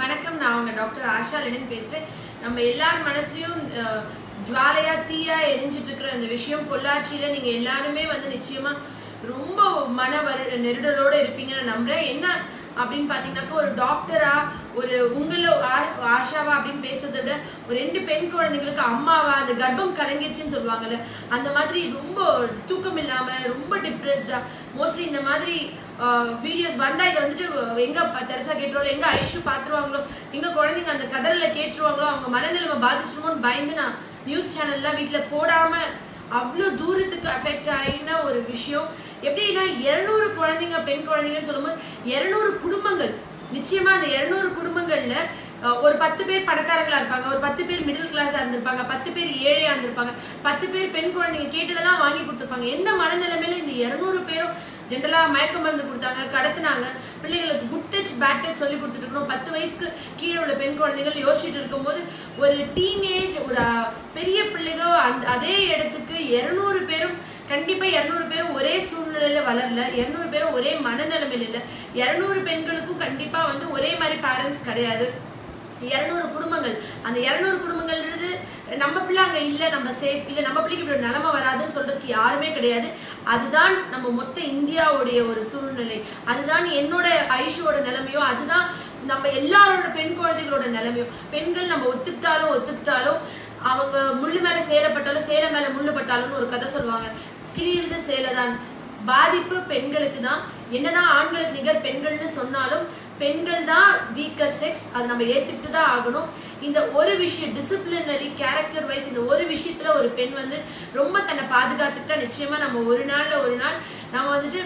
வணக்கம் நான் உங்க டாக்டர் ஆஷா லெனின் பேசுறேன். நம்ம எல்லார் மனசுலயும் ஜுவாலையா தீயா எரிஞ்சிட்டு இருக்கிற அந்த விஷயம் பொள்ளாச்சியில நீங்க எல்லாருமே வந்து நிச்சயமா ரொம்ப மன வரு நெருடலோட இருப்பீங்கன்னு நம்புறேன். என்ன அப்படின்னு பாத்தீங்கன்னாக்கா ஒரு டாக்டரா ஒரு உங்கள ஆஷாவா அப்படின்னு பேசுறதை விட ஒரு ரெண்டு பெண் குழந்தைங்களுக்கு அம்மாவா அந்த கர்ப்பம் கலங்கிருச்சுன்னு சொல்லுவாங்கல்ல அந்த மாதிரி ரொம்ப தூக்கம் இல்லாம ரொம்ப டிப்ரெஸ்டா மோஸ்ட்லி இந்த மாதிரி வீடியோஸ் வந்தா இதை வந்துட்டு எங்க தெரசா கேட்டுருவாங்களோ எங்க ஐஷு பாத்துருவாங்களோ எங்க குழந்தைங்க அந்த கதறல கேட்டுருவாங்களோ அவங்க மனநிலைமை பாதிச்சிருமோன்னு பயந்து நான் நியூஸ் சேனல்லாம் வீட்டுல போடாம அவ்வளோ தூரத்துக்கு அஃபெக்ட் ஆகின ஒரு விஷயம். எப்படின்னா இருநூறு குழந்தைங்க பெண் குழந்தைங்கன்னு சொல்லும்போது இருநூறு குடும்பங்கள். நிச்சயமா அந்த இருநூறு குடும்பங்கள்ல ஒரு பத்து பேர் பணக்காரங்களா இருப்பாங்க ஒரு பத்து பேர் மிடில் கிளாஸா இருந்திருப்பாங்க பத்து பேர் ஏழையா இருந்திருப்பாங்க பத்து பேர் பெண் குழந்தைங்க கேட்டதெல்லாம் வாங்கி கொடுத்துருப்பாங்க. எந்த மனநிலைமையில இந்த இருநூறு பேரும் ஜென்ரலா மயக்க மருந்து கொடுத்தாங்க கடத்துனாங்க பிள்ளைகளுக்கு குட் டச் பேட் டச் சொல்லி கொடுத்துட்டு இருக்கணும். பத்து வயசுக்கு கீழே உள்ள பெண் குழந்தைகள் யோசிச்சுட்டு இருக்கும்போது ஒரு டீனேஜ் ஒரு பெரிய பிள்ளைகோ அந்த அதே இடத்துக்கு இருநூறு பேரும் கண்டிப்பா இருநூறு பேரும் ஒரே சூழ்நிலையில வளரல இருநூறு பேரும் ஒரே மனநிலைமையில இல்ல. இருநூறு பெண்களுக்கும் கண்டிப்பா வந்து ஒரே மாதிரி பேரண்ட்ஸ் கிடையாது. இருநூறு குடும்பங்கள். அந்த இருநூறு குடும்பங்கள்ன்றது நம்ம பிள்ளை அங்க இல்ல நம்ம சேஃப் இல்ல. நம்ம பிள்ளைக்கு இப்படி ஒரு நிலமை வராதுன்னு சொல்றதுக்கு யாருமே கிடையாது. அதுதான் நம்ம மொத்த இந்தியாவுடைய ஒரு சூழ்நிலை. அதுதான் என்னோட ஐஷுவோட நிலைமையோ அதுதான் நம்ம எல்லாரோட பெண் குழந்தைகளோட நிலைமையோ. பெண்கள் நம்ம ஒத்துக்கிட்டாலும் ஒத்துக்கிட்டாலும் அவங்க முள்ளு மேல சேலப்பட்டாலும் சேலை மேல முள்ளு பட்டாலும்னு ஒரு கதை சொல்லுவாங்க. கிளியிறது சேலைதான். பாதிப்பு பெண்களுக்கு தான் என்னதான் ஆண்களுக்கு நிகர் பெண்கள்னு சொன்னாலும் பெண்கள் தான் வீக்கர் செக்ஸ் அது நம்ம ஏத்துக்கிட்டு தான் ஆகணும். இந்த ஒரு விஷயம் டிசிப்ளினரி கேரக்டர் வைஸ் இந்த ஒரு விஷயத்துல ஒரு பெண் வந்து ரொம்ப தன்னை பாதுகாத்துக்கிட்டா நிச்சயமா நம்ம ஒரு நாள்ல ஒரு நாள் நம்ம வந்துட்டு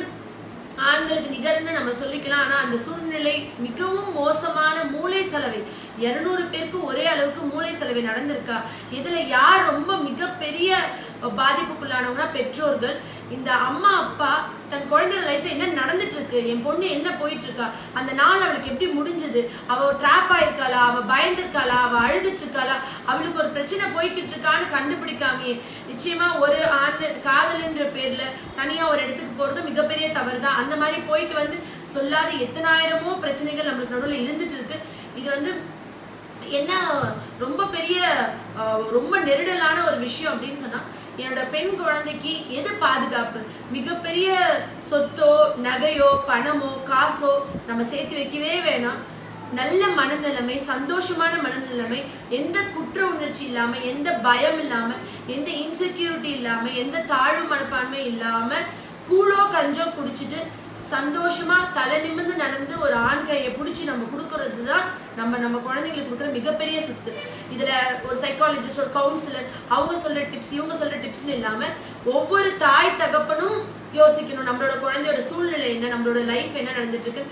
ஆண்களுக்கு நிகர்னு நம்ம சொல்லிக்கலாம். ஆனா அந்த சூழ்நிலை மிகவும் மோசமான மூளை செலவை. இருநூறு பேருக்கு ஒரே அளவுக்கு மூளை செலவை நடந்திருக்கா? இதுல யார் ரொம்ப மிகப்பெரிய பாதிப்புக்குள்ளானவங்கன்னா பெற்றோர்கள் இந்த அம்மா அப்பா தன் குழந்தையோட லைஃப்ல என்ன நடந்துட்டு இருக்கு என் பொண்ணு என்ன போயிட்டு இருக்கா அந்த நாள் அவளுக்கு எப்படி முடிஞ்சது அவ ட்ராப் ஆயிருக்காளா அவ பயந்துருக்காளா அவ அழுதுட்டு இருக்காளா அவளுக்கு ஒரு பிரச்சனை போய்கிட்டு இருக்கான்னு கண்டுபிடிக்காமே நிச்சயமா ஒரு ஆண் காதல்ன்ற பேர்ல தனியா ஒரு இடத்துக்கு போறது மிகப்பெரிய தவறு தான் அந்த மாதிரி போயிட்டு வந்து சொல்லாத எத்தனாயிரமோ பிரச்சனைகள் நம்மளுக்கு நடுவில் இருந்துட்டு இருக்கு இது வந்து என்ன ரொம்ப பெரிய ரொம்ப நெருடலான ஒரு விஷயம் அப்படின்னு சொன்னா என்னோட பெண் குழந்தைக்கு எது பாதுகாப்பு? மிகப்பெரிய சொத்தோ நகையோ பணமோ காசோ நம்ம சேர்த்து வைக்கவே வேணாம். நல்ல மனநிலைமை சந்தோஷமான மனநிலைமை எந்த குற்ற உணர்ச்சி இல்லாம எந்த பயம் இல்லாம எந்த இன்செக்யூரிட்டி இல்லாம எந்த தாழ்வு மனப்பான்மை இல்லாம கூழோ கஞ்சோ குடிச்சிட்டு சந்தோஷமா தலை நிமிர்ந்து நடந்து ஒரு ஆண் கையை பிடிச்சி நம்ம கொடுக்கறது தான் நம்ம நம்ம குழந்தைங்களுக்கு கொடுக்குற மிகப்பெரிய சொத்து. இதுல ஒரு சைக்காலஜிஸ்ட் ஒரு கவுன்சிலர் அவங்க சொல்ற டிப்ஸ் இவங்க சொல்ற டிப்ஸ்னு இல்லாம ஒவ்வொரு தாய் தகப்பனும் யோசிக்கணும் நம்மளோட குழந்தையோட சூழ்நிலை என்ன நம்மளோட லைஃப் என்ன நடந்துட்டு இருக்கு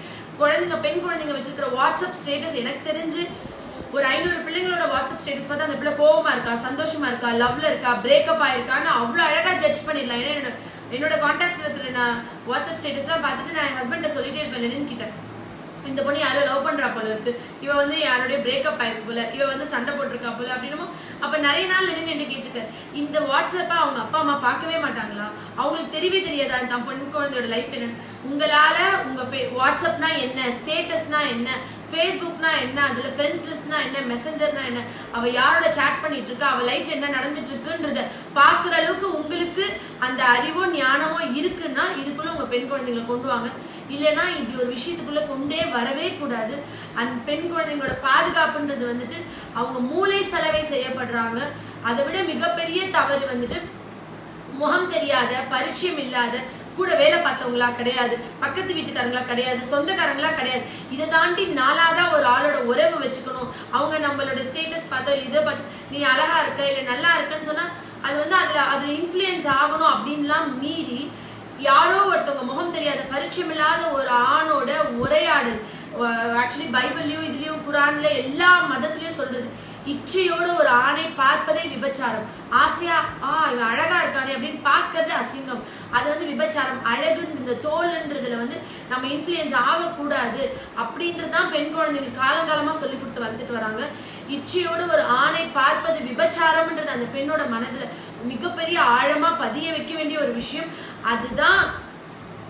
குழந்தைங்க பெண் குழந்தைங்க வச்சிருக்கிற வாட்ஸ்அப் ஸ்டேட்டஸ் எனக்கு தெரிஞ்சு ஒரு ஐநூறு பிள்ளைங்களோட வாட்ஸ்அப் ஸ்டேட்டஸ் பார்த்தா அந்த பிள்ளை கோவமா இருக்கா சந்தோஷமா இருக்கா லவ்ல இருக்கா பிரேக்கப் ஆயிருக்கான்னு அவ்வளவு அழகா ஜட்ஜ் பண்ணிடலாம். ஏன்னா என்னோட என்னோட கான்டாக்ட்ஸ்ல இருக்கிற நான் வாட்ஸ்அப் ஸ்டேட்டஸ்லாம் பார்த்துட்டு நான் என் ஹஸ்பண்ட சொல்லிட்டே இருப்பேன் லெனின் கிட்ட. இந்த பொண்ணு யாரோ லவ் பண்றா போல இருக்கு. இவ வந்து யாரோடைய பிரேக்கப் ஆயிருக்கு போல. இவ வந்து சண்டை போட்டிருக்கா போல அப்படின்னு அப்ப நிறைய நாள் நின்று என்ன கேட்டிருக்க இந்த வாட்ஸ்அப்பை அவங்க அப்பா அம்மா பார்க்கவே மாட்டாங்களா? அவங்களுக்கு தெரியவே தெரியாதா? இந்த பொண்ணு குழந்தையோட லைஃப் என்னன்னு. உங்களால உங்க பே- வாட்ஸ்அப்னா என்ன? ஸ்டேட்டஸ்னா என்ன? ஃபேஸ்புக்னா என்ன? அதுல ஃப்ரெண்ட்ஸ் லிஸ்ட்னா என்ன? மெசஞ்சர்னா என்ன? அவ யாரோட சேட் பண்ணிட்டு இருக்கா? அவ லைஃப் என்ன நடந்துட்டு இருக்குன்றத பாக்குற அளவுக்கு உங்களுக்கு அந்த அறிவோ ஞானமோ இருக்குன்னா இதுக்குள்ள உங்க பெண் குழந்தைங்களை கொண்டு வாங்க. இல்லைன்னா இப்படி ஒரு விஷயத்துக்குள்ள கொண்டே வரவே கூடாது. அந்த பெண் குழந்தைங்களோட பாதுகாப்புன்றது வந்துட்டு அவங்க மூளை செலவை செய்யப்படுறாங்க. அதை விட மிகப்பெரிய தவறு வந்துட்டு முகம் தெரியாத பரிச்சயம் இல்லாத கூட வேலை பார்த்தவங்களா கிடையாது பக்கத்து வீட்டுக்காரங்களா கிடையாது சொந்தக்காரங்களா கிடையாது. இதை தாண்டி நாளாதான் ஒரு ஆளோட உறவு வச்சுக்கணும். அவங்க நம்மளோட ஸ்டேட்டஸ் பார்த்தோ இல்லை இதை பார்த்து நீ அழகா இருக்க இல்லை நல்லா இருக்கன்னு சொன்னா அது வந்து அதுல அது இன்ஃப்ளூயன்ஸ் ஆகணும் அப்படின்லாம் மீறி யாரோ ஒருத்தவங்க முகம் தெரியாத பரிச்சயம் இல்லாத ஒரு ஆணோட உரையாடல். ஆக்சுவலி பைபிள்லயும் இதுலயும் குரான்ல எல்லா மதத்திலயும் சொல்றது. இச்சையோட ஒரு ஆணை பார்ப்பதே விபச்சாரம். ஆசையா ஆ இவன் அழகா இருக்கானே அப்படின்னு பார்க்கறது அசிங்கம். அது வந்து விபச்சாரம். அழகுன்ற இந்த தோல்ன்றதுல வந்து நம்ம இன்ஃப்ளூயன்ஸ் ஆகக்கூடாது அப்படின்றது தான் பெண் குழந்தைகள் காலங்காலமா சொல்லி கொடுத்து வளர்த்துட்டு வராங்க. இச்சையோட ஒரு ஆணை பார்ப்பது விபச்சாரம்ன்றது அந்த பெண்ணோட மனதுல மிகப்பெரிய ஆழமா பதிய வைக்க வேண்டிய ஒரு விஷயம். அதுதான்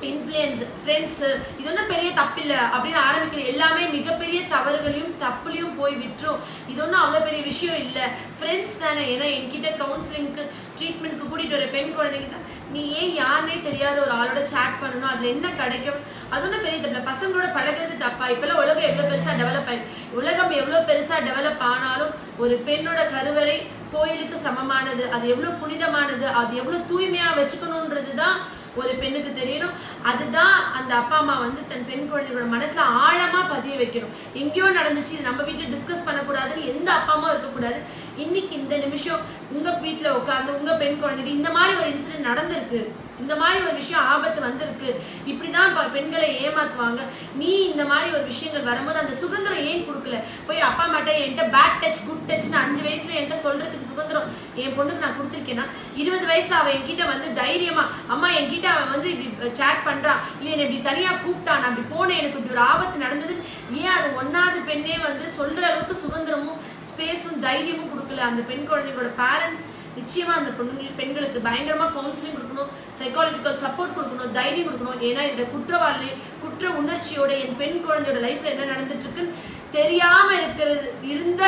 இன்ஃப்ளூயன்ஸ் ஃப்ரெண்ட்ஸ் இது ஒன்றும் பெரிய தப்பில்லை அப்படின்னு ஆரம்பிக்கிற எல்லாமே மிகப்பெரிய தவறுகளையும் தப்புலையும் போய் விட்டுரும். இது ஒன்றும் அவ்வளோ பெரிய விஷயம் இல்லை. ஃப்ரெண்ட்ஸ் தானே. ஏன்னா என்கிட்ட கவுன்சிலிங்க்கு ட்ரீட்மெண்ட்க்கு கூட்டிகிட்டு வர பெண் குழந்தைங்கிட்ட நீ ஏன் யாருனே தெரியாத ஒரு ஆளோட சேட் பண்ணணும்? அதில் என்ன கிடைக்கும்? அது ஒன்றும் பெரிய தப்பு பசங்களோட பழகிறது தப்பா? இப்போல்லாம் உலகம் எவ்வளோ பெருசாக டெவலப் ஆகி உலகம் எவ்வளோ பெருசாக டெவலப் ஆனாலும் ஒரு பெண்ணோட கருவறை கோயிலுக்கு சமமானது அது எவ்வளோ புனிதமானது அது எவ்வளோ தூய்மையாக வச்சுக்கணுன்றது தான் ஒரு பெண்ணுக்கு தெரியணும். அதுதான் அந்த அப்பா அம்மா வந்து தன் பெண் குழந்தைகளோட மனசுல ஆழமா பதிய வைக்கணும். எங்கேயோ நடந்துச்சு இது நம்ம வீட்டுல டிஸ்கஸ் பண்ணக்கூடாதுன்னு எந்த அப்பா அம்மா இருக்கக்கூடாது. இன்னைக்கு இந்த நிமிஷம் உங்க வீட்டுல உட்காந்து உங்க பெண் குழந்தைக்கு இந்த மாதிரி ஒரு இன்சிடென்ட் நடந்திருக்கு. இந்த மாதிரி ஒரு விஷயம் ஆபத்து வந்திருக்கு. இப்படிதான் பெண்களை ஏமாத்துவாங்க. நீ இந்த மாதிரி ஒரு விஷயங்கள் வரும்போது அந்த சுதந்திரம் ஏன் கொடுக்கல? போய் அப்பா அம்மாட்ட என்கிட்ட பேட் டச் குட் டச்னு அஞ்சு வயசுல என்கிட்ட சொல்றதுக்கு சுதந்திரம் என் பொண்ணுக்கு நான் கொடுத்துருக்கேன்னா இருபது வயசுல அவன் என்கிட்ட வந்து தைரியமா அம்மா என்கிட்ட அவன் வந்து இப்படி சேட் பண்றான் இல்லை என்னை இப்படி தனியா கூப்பிட்டான். அப்படி போனேன். எனக்கு இப்படி ஒரு ஆபத்து நடந்தது. ஏன் அது ஒன்னாவது பெண்ணே வந்து சொல்ற அளவுக்கு சுதந்திரமும் ஸ்பேஸும் தைரியமும் கொடுக்கல? அந்த பெண் குழந்தைங்களோட பேரண்ட்ஸ் நிச்சயமா அந்த பொண்ணுங்களுக்கு பெண்களுக்கு பயங்கரமா கவுன்சிலிங் கொடுக்கணும் சைக்காலஜிக்கல் சப்போர்ட் கொடுக்கணும் தைரியம் கொடுக்கணும். ஏன்னா இதுல குற்றவாளி குற்ற உணர்ச்சியோட என் பெண் குழந்தையோட லைஃப்ல என்ன நடந்துட்டு இருக்குன்னு தெரியாம இருக்கிறது இருந்த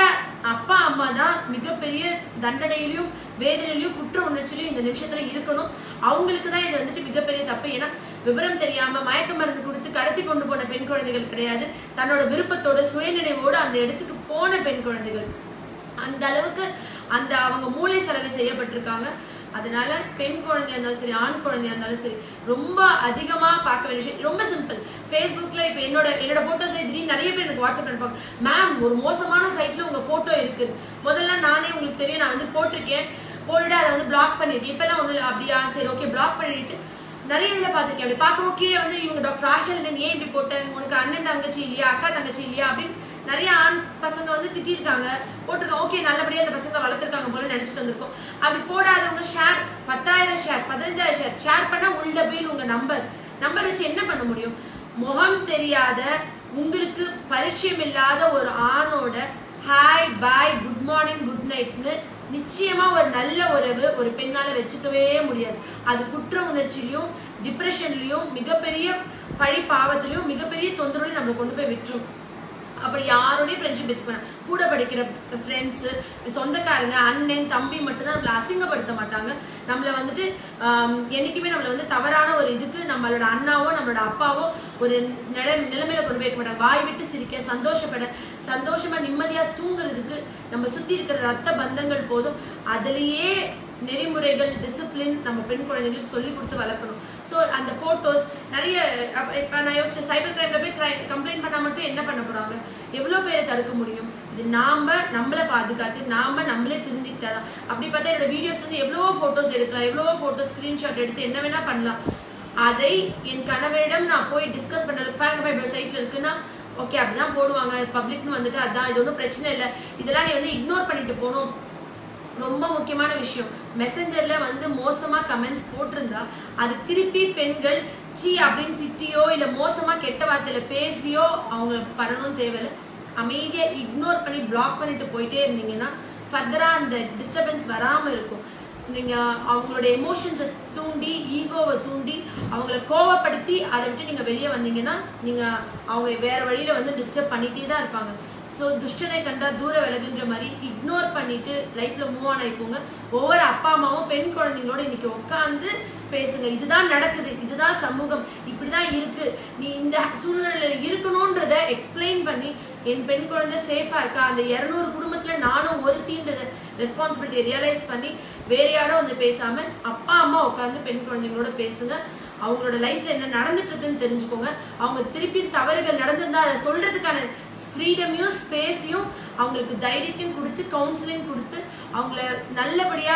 அப்பா அம்மா தான் மிகப்பெரிய தண்டனையிலையும் வேதனையிலையும் குற்ற உணர்ச்சியிலையும் இந்த நிமிஷத்துல இருக்கணும். அவங்களுக்கு தான் இது வந்துட்டு மிகப்பெரிய தப்பு. ஏன்னா விவரம் தெரியாம மயக்க மருந்து கொடுத்து கடத்தி கொண்டு போன பெண் குழந்தைகள் கிடையாது. தன்னோட விருப்பத்தோட சுயநினைவோடு அந்த இடத்துக்கு போன பெண் குழந்தைகள். அந்த அளவுக்கு அந்த அவங்க மூளை செலவு செய்யப்பட்டிருக்காங்க. அதனால பெண் குழந்தையா இருந்தாலும் சரி ஆண் குழந்தையா இருந்தாலும் சரி ரொம்ப அதிகமா பார்க்க வேண்டிய விஷயம். ரொம்ப சிம்பிள் ஃபேஸ்புக்ல இப்போ என்னோட என்னோட போட்டோஸ் திடீர்னு நிறைய பேர் எனக்கு வாட்ஸ்அப் அனுப்பாங்க மேம் ஒரு மோசமான சைட்ல உங்க போட்டோ இருக்கு. முதல்ல நானே உங்களுக்கு தெரியும். நான் வந்து போட்டிருக்கேன். போட்டுட்டு அதை வந்து பிளாக் பண்ணிருக்கேன். இப்பெல்லாம் ஒண்ணு அப்படியா? சரி ஓகே பிளாக் பண்ணிட்டு நிறைய இதுல பாத்திருக்கேன் அப்படி பார்க்கும்போது கீழே வந்து இவங்க டாக்டர் ஆஷா ஏன் இப்படி போட்டேன் உனக்கு அண்ணன் தங்கச்சி இல்லையா? அக்கா தங்கச்சி இல்லையா? அப்படின்னு நிறைய ஆண் பசங்க வந்து திட்டிருக்காங்க போட்டிருக்காங்க ஓகே நல்லபடியா அந்த பசங்க வளர்த்துருக்காங்க போல நினைச்சிட்டு வந்திருக்கோம். அப்படி போடாதவங்க ஷேர் பத்தாயிரம் ஷேர் பதினஞ்சாயிரம் ஷேர் ஷேர் பண்ணா உள்ள போய் உங்க நம்பர் நம்பர் வச்சு என்ன பண்ண முடியும்? முகம் தெரியாத உங்களுக்கு பரிச்சயம் இல்லாத ஒரு ஆணோட hi bye good morning good நைட்னு நிச்சயமா ஒரு நல்ல உறவு ஒரு பெண்ணால வச்சுக்கவே முடியாது. அது குற்ற உணர்ச்சியிலையும் டிப்ரெஷன்லயும் மிகப்பெரிய பழி பாவத்திலையும் மிகப்பெரிய தொந்தரவுலையும் நம்மளை கொண்டு போய் விட்டுரும். அப்படி யாரோடய ஃப்ரெண்ட்ஷிப் வச்சுக்கணும் கூட படிக்கிற ஃப்ரெண்ட்ஸு சொந்தக்காரங்க அண்ணன் தம்பி மட்டும்தான் நம்மளை அசிங்கப்படுத்த மாட்டாங்க. நம்மளை வந்துட்டு என்றைக்குமே நம்மளை வந்து தவறான ஒரு இதுக்கு நம்மளோட அண்ணாவோ நம்மளோட அப்பாவோ ஒரு நில நிலைமையில கொண்டு போய் மாட்டாங்க. வாய் விட்டு சிரிக்க சந்தோஷப்பட சந்தோஷமா நிம்மதியா தூங்குறதுக்கு நம்ம சுத்தி இருக்கிற ரத்த பந்தங்கள் போதும். அதுலேயே நெறிமுறைகள் டிசிப்ளின் நம்ம பெண் குழந்தைகளுக்கு சொல்லி கொடுத்து வளர்க்கணும். ஸோ அந்த ஃபோட்டோஸ் நிறைய இப்போ நான் யோசிச்சேன் சைபர் கிரைம்ல போய் கம்ப்ளைண்ட் பண்ணால் மட்டும் என்ன பண்ண போகிறாங்க எவ்வளோ பேரை தடுக்க முடியும்? இது நாம் நம்மளை பாதுகாத்து நாம் நம்மளே திருந்திக்கிட்டாதான் அப்படி பார்த்தா என்னோட வீடியோஸ் வந்து எவ்வளவோ ஃபோட்டோஸ் எடுக்கலாம் எவ்வளவோ ஃபோட்டோ ஸ்க்ரீன்ஷாட் எடுத்து என்ன வேணால் பண்ணலாம். அதை என் கணவரிடம் நான் போய் டிஸ்கஸ் பண்ணல பாருங்க இப்போ சைட்டில் இருக்குன்னா ஓகே அப்படிதான் போடுவாங்க. பப்ளிக்னு வந்துட்டு அதான் இது ஒன்றும் பிரச்சனை இல்லை. இதெல்லாம் நீ வந்து இக்னோர் பண்ணிட்டு போகணும். ரொம்ப முக்கியமான விஷயம். மெசஞ்சர்ல வந்து மோசமா கமெண்ட்ஸ் போட்டிருந்தா அது திருப்பி பெண்கள் சீ அப்படின்னு திட்டியோ இல்ல மோசமா கெட்ட வார்த்தையில பேசியோ அவங்க பண்ணணும்னு தேவையில்ல. அமைதியா இக்னோர் பண்ணி பிளாக் பண்ணிட்டு போயிட்டே இருந்தீங்கன்னா ஃபர்தரா அந்த டிஸ்டர்பன்ஸ் வராம இருக்கும். நீங்க அவங்களோட எமோஷன்ஸை தூண்டி ஈகோவை தூண்டி அவங்கள கோவப்படுத்தி அதை விட்டு நீங்க வெளியே வந்தீங்கன்னா நீங்க அவங்க வேற வழியில வந்து டிஸ்டர்ப் பண்ணிட்டே தான் இருப்பாங்க. ஸோ துஷ்டனை கண்டா தூர விலகுன்ற மாதிரி இக்னோர் பண்ணிட்டு லைஃப்ல மூவ் ஆன் ஆயிப்போங்க. ஒவ்வொரு அப்பா அம்மாவும் பெண் குழந்தைங்களோட இன்னைக்கு உட்காந்து பேசுங்க. இதுதான் நடக்குது. இதுதான் சமூகம். இப்படிதான் இருக்கு. நீ இந்த சூழ்நிலையில இருக்கணும்ன்றத எக்ஸ்பிளைன் பண்ணி என் பெண் குழந்தை சேஃபா இருக்கா? அந்த இருநூறு குடும்பத்துல நானும் ஒரு தீண்டத ரெஸ்பான்சிபிலிட்டியை ரியலைஸ் பண்ணி வேற யாரும் வந்து பேசாம அப்பா அம்மா உட்காந்து பெண் குழந்தைங்களோட பேசுங்க. அவங்களோட லைஃப்ல என்ன நடந்துட்டு இருக்குன்னு தெரிஞ்சுக்கோங்க. அவங்க திருப்பி தவறுகள் நடந்திருந்தா அதை சொல்றதுக்கான ஃப்ரீடமையும் ஸ்பேஸையும் அவங்களுக்கு தைரியத்தையும் கொடுத்து கவுன்சிலிங் கொடுத்து அவங்கள நல்லபடியா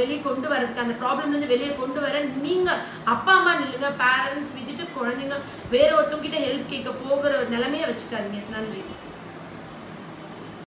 வெளியே கொண்டு வரதுக்கு அந்த ப்ராப்ளம்ல இருந்து வெளியே கொண்டு வர நீங்க அப்பா அம்மா நில்லுங்க. பேரண்ட்ஸ் விஜிட்டு குழந்தைங்க வேற ஒருத்தவங்க கிட்ட ஹெல்ப் கேட்க போகிற ஒரு வச்சுக்காதீங்க. நன்றி.